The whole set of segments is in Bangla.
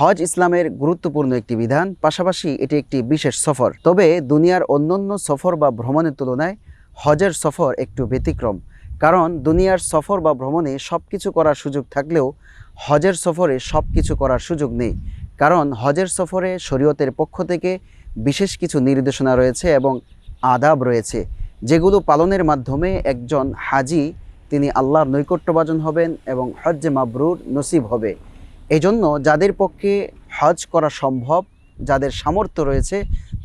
হজ ইসলামের গুরুত্বপূর্ণ একটি বিধান, পাশাপাশি এটি একটি বিশেষ সফর। তবে দুনিয়ার অন্যান্য সফর বা ভ্রমণের তুলনায় হজের সফর একটু ব্যতিক্রম, কারণ দুনিয়ার সফর বা ভ্রমণে সব কিছু করার সুযোগ থাকলেও হজের সফরে সব কিছু করার সুযোগ নেই, কারণ হজের সফরে শরীয়তের পক্ষ থেকে বিশেষ কিছু নির্দেশনা রয়েছে এবং আদাব রয়েছে, যেগুলো পালনের মাধ্যমে একজন হাজি, তিনি আল্লাহর নৈকট্যবাজন হবেন এবং হজ্জে মাবরুর নসিব হবে। এজন্য যাদের পক্ষে হজ করা সম্ভব, যাদের সামর্থ্য রয়েছে,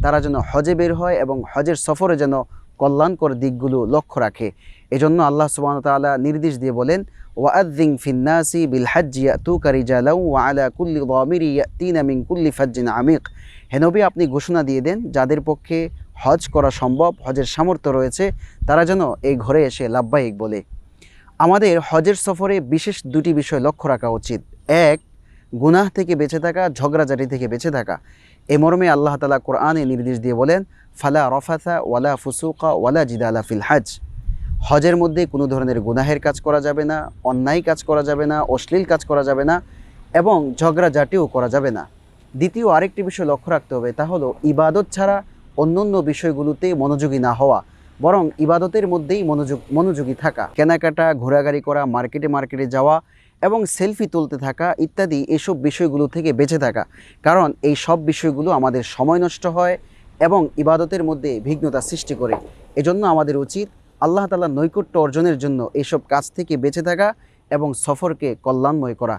তারা যেন হজে বের হয় এবং হজের সফরে যেন কল্যাণকর দিকগুলো লক্ষ্য রাখে। এজন্য আল্লাহ সুবাহ তাআলা নির্দেশ দিয়ে বলেন ওয়াদ্দিং ফিন্নাসি বিল হাজ্জি ইয়াতুকা রিজালাউ ওয়া আলা কুল্লি দামিরি ইয়াতিনা মিন কুল্লি ফাজ্জিন আমিক। হেনবি আপনি ঘোষণা দিয়ে দেন, যাদের পক্ষে হজ করা সম্ভব, হজের সামর্থ্য রয়েছে, তারা যেন এই ঘরে এসে লাভবাহিক বলে। আমাদের হজের সফরে বিশেষ দুটি বিষয় লক্ষ্য রাখা উচিত। এক গুনাহ থেকে বেঁচে থাকা, ঝগড়াঝাটি থেকে বেঁচে থাকা। এ মর্মে আল্লাহ তালা কোরআনে নির্দেশ দিয়ে বলেন, ফালা রফাথা ওয়ালা ফুসুকা ওয়ালা জিদালা ফিল হাজ। হজের মধ্যে কোনো ধরনের গুনাহের কাজ করা যাবে না, অন্যায় কাজ করা যাবে না, অশ্লীল কাজ করা যাবে না এবং ঝগড়াঝাটিও করা যাবে না। দ্বিতীয় আরেকটি বিষয় লক্ষ্য রাখতে হবে, তা হলো ইবাদত ছাড়া অন্যান্য বিষয়গুলোতে মনোযোগী না হওয়া, বরং ইবাদতের মধ্যেই মনোযোগ, মনোযোগী থাকা। কেনাকাটা ঘোরাঘুরি করা, মার্কেটে মার্কেটে যাওয়া এবং সেলফি তুলতে থাকা ইত্যাদি এসব বিষয়গুলো থেকে বেঁচে থাকা। কারণ এই সব বিষয়গুলো আমাদের সময় নষ্ট হয় এবং ইবাদতের মধ্যে বিঘ্নতা সৃষ্টি করে। এজন্য আমাদের উচিত আল্লাহ তালার নৈকট্য অর্জনের জন্য এসব কাজ থেকে বেঁচে থাকা এবং সফরকে কল্যাণময় করা।